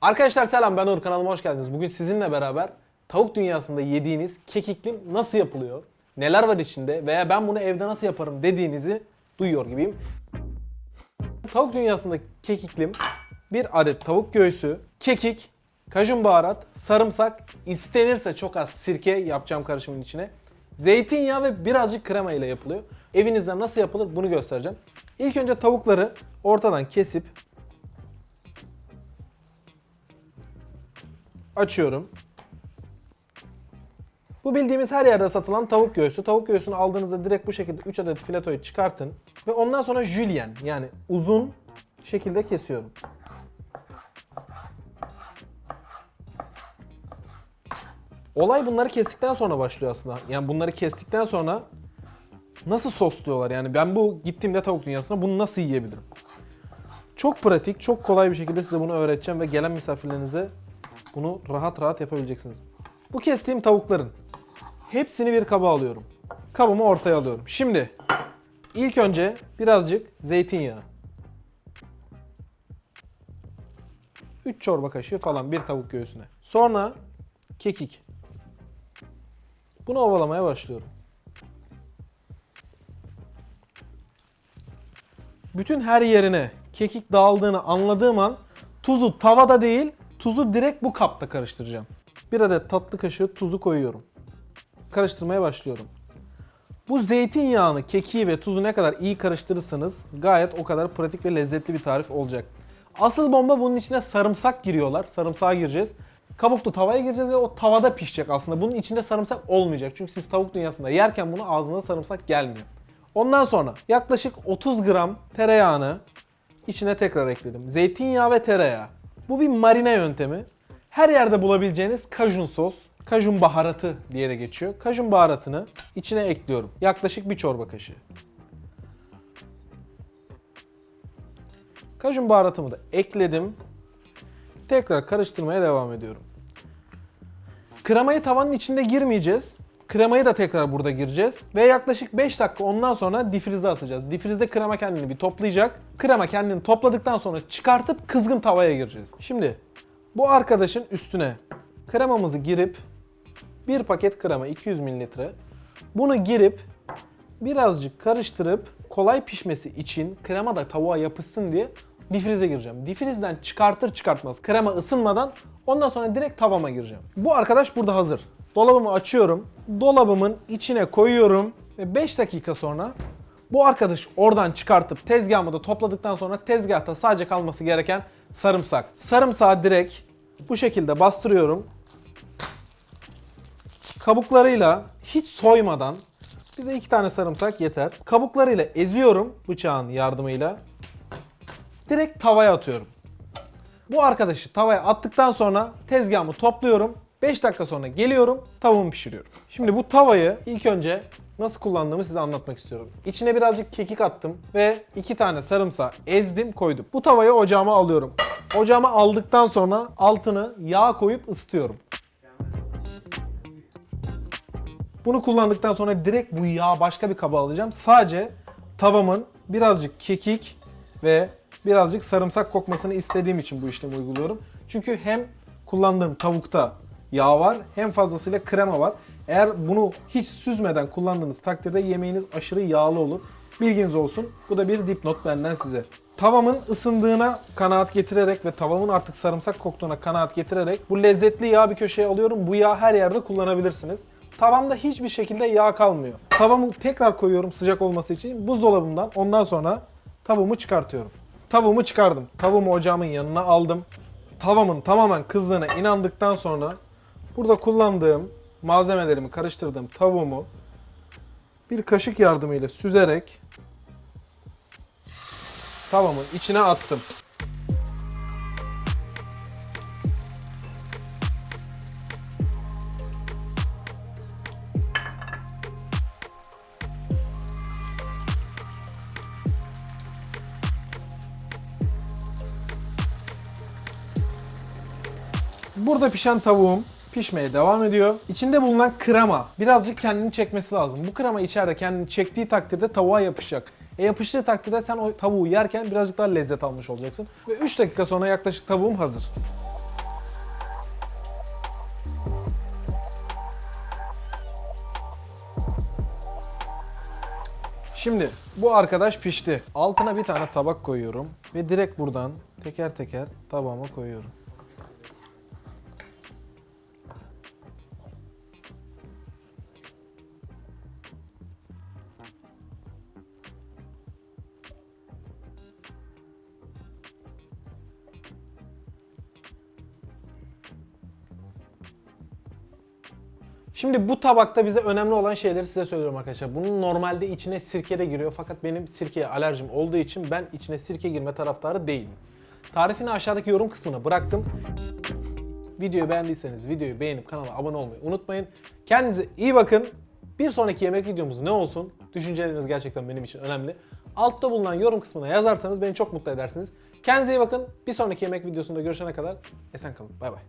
Arkadaşlar selam ben Uğur kanalıma hoş geldiniz. Bugün sizinle beraber tavuk dünyasında yediğiniz kekiklim nasıl yapılıyor? Neler var içinde veya ben bunu evde nasıl yaparım dediğinizi duyuyor gibiyim. Tavuk dünyasında kekiklim bir adet tavuk göğsü, kekik, kajun baharat, sarımsak, istenirse çok az sirke yapacağım karışımın içine. Zeytinyağı ve birazcık krema ile yapılıyor. Evinizde nasıl yapılır bunu göstereceğim. İlk önce tavukları ortadan kesip açıyorum. Bu bildiğimiz her yerde satılan tavuk göğsü. Tavuk göğsünü aldığınızda direkt bu şekilde 3 adet filetoyu çıkartın. Ve ondan sonra jülyen yani uzun şekilde kesiyorum. Olay bunları kestikten sonra başlıyor aslında. Yani bunları kestikten sonra nasıl sosluyorlar? Yani ben bu gittiğimde tavuk dünyasına bunu nasıl yiyebilirim? Çok pratik, çok kolay bir şekilde size bunu öğreteceğim ve gelen misafirlerinize bunu rahat rahat yapabileceksiniz. Bu kestiğim tavukların hepsini bir kaba alıyorum. Kabımı ortaya alıyorum. Şimdi ilk önce birazcık zeytinyağı. 3 çorba kaşığı falan bir tavuk göğsüne. Sonra kekik. Bunu ovalamaya başlıyorum. Bütün her yerine kekik dağıldığını anladığım an tuzu tavada değil, tuzu direkt bu kapta karıştıracağım. Bir adet tatlı kaşığı tuzu koyuyorum. Karıştırmaya başlıyorum. Bu zeytinyağını, kekiği ve tuzu ne kadar iyi karıştırırsanız gayet o kadar pratik ve lezzetli bir tarif olacak. Asıl bomba bunun içine sarımsak giriyorlar. Sarımsağa gireceğiz. Kabuklu tavaya gireceğiz ve o tavada pişecek aslında. Bunun içinde sarımsak olmayacak. Çünkü siz tavuk dünyasında yerken bunu ağzına sarımsak gelmiyor. Ondan sonra yaklaşık 30 gram tereyağını içine tekrar ekledim. Zeytinyağı ve tereyağı. Bu bir marine yöntemi. Her yerde bulabileceğiniz kajun sos, kajun baharatı diye de geçiyor. Kajun baharatını içine ekliyorum. Yaklaşık bir çorba kaşığı. Kajun baharatımı da ekledim. Tekrar karıştırmaya devam ediyorum. Kremayı tavanın içinde girmeyeceğiz. Kremayı da tekrar burada gireceğiz. Ve yaklaşık 5 dakika ondan sonra difrize atacağız. Difrizde krema kendini bir toplayacak. Krema kendini topladıktan sonra çıkartıp kızgın tavaya gireceğiz. Şimdi bu arkadaşın üstüne kremamızı girip bir paket krema 200 mililitre. Bunu girip birazcık karıştırıp kolay pişmesi için krema da tavuğa yapışsın diye difrize gireceğim. Difrizden çıkartır çıkartmaz krema ısınmadan ondan sonra direkt tavama gireceğim. Bu arkadaş burada hazır. Dolabımı açıyorum. Dolabımın içine koyuyorum ve 5 dakika sonra bu arkadaş oradan çıkartıp tezgahımı da topladıktan sonra tezgahta sadece kalması gereken sarımsak. Sarımsağı direkt bu şekilde bastırıyorum. Kabuklarıyla hiç soymadan bize iki tane sarımsak yeter. Kabuklarıyla eziyorum bıçağın yardımıyla. Direkt tavaya atıyorum. Bu arkadaşı tavaya attıktan sonra tezgahımı topluyorum. 5 dakika sonra geliyorum, tavuğumu pişiriyorum. Şimdi bu tavayı ilk önce nasıl kullandığımı size anlatmak istiyorum. İçine birazcık kekik attım ve iki tane sarımsağı ezdim koydum. Bu tavayı ocağıma alıyorum. Ocağıma aldıktan sonra altını yağ koyup ısıtıyorum. Bunu kullandıktan sonra direkt bu yağı başka bir kaba alacağım. Sadece tavamın birazcık kekik ve birazcık sarımsak kokmasını istediğim için bu işlemi uyguluyorum. Çünkü hem kullandığım tavukta yağ var hem fazlasıyla krema var. Eğer bunu hiç süzmeden kullandığınız takdirde yemeğiniz aşırı yağlı olur. Bilginiz olsun. Bu da bir dipnot benden size. Tavamın ısındığına kanaat getirerek ve tavamın artık sarımsak koktuğuna kanaat getirerek bu lezzetli yağı bir köşeye alıyorum. Bu yağı her yerde kullanabilirsiniz. Tavamda hiçbir şekilde yağ kalmıyor. Tavamı tekrar koyuyorum sıcak olması için buzdolabından. Ondan sonra tavuğumu çıkartıyorum. Tavuğumu çıkardım. Tavuğumu ocağımın yanına aldım. Tavamın tamamen kızdığına inandıktan sonra burada kullandığım malzemelerimi karıştırdığım tavuğumu bir kaşık yardımıyla süzerek tavamın içine attım. Burada pişen tavuğum pişmeye devam ediyor. İçinde bulunan krema birazcık kendini çekmesi lazım. Bu krema içeride kendini çektiği takdirde tavuğa yapışacak. E yapıştığı takdirde sen o tavuğu yerken birazcık daha lezzet almış olacaksın. Ve 3 dakika sonra yaklaşık tavuğum hazır. Şimdi bu arkadaş pişti. Altına bir tane tabak koyuyorum ve direkt buradan teker teker tabağıma koyuyorum. Şimdi bu tabakta bize önemli olan şeyleri size söylüyorum arkadaşlar. Bunun normalde içine sirke de giriyor fakat benim sirkeye alerjim olduğu için ben içine sirke girme taraftarı değilim. Tarifini aşağıdaki yorum kısmına bıraktım. Videoyu beğendiyseniz videoyu beğenip kanala abone olmayı unutmayın. Kendinize iyi bakın. Bir sonraki yemek videomuz ne olsun? Düşünceleriniz gerçekten benim için önemli. Altta bulunan yorum kısmına yazarsanız beni çok mutlu edersiniz. Kendinize iyi bakın. Bir sonraki yemek videosunda görüşene kadar esen kalın. Bay bay.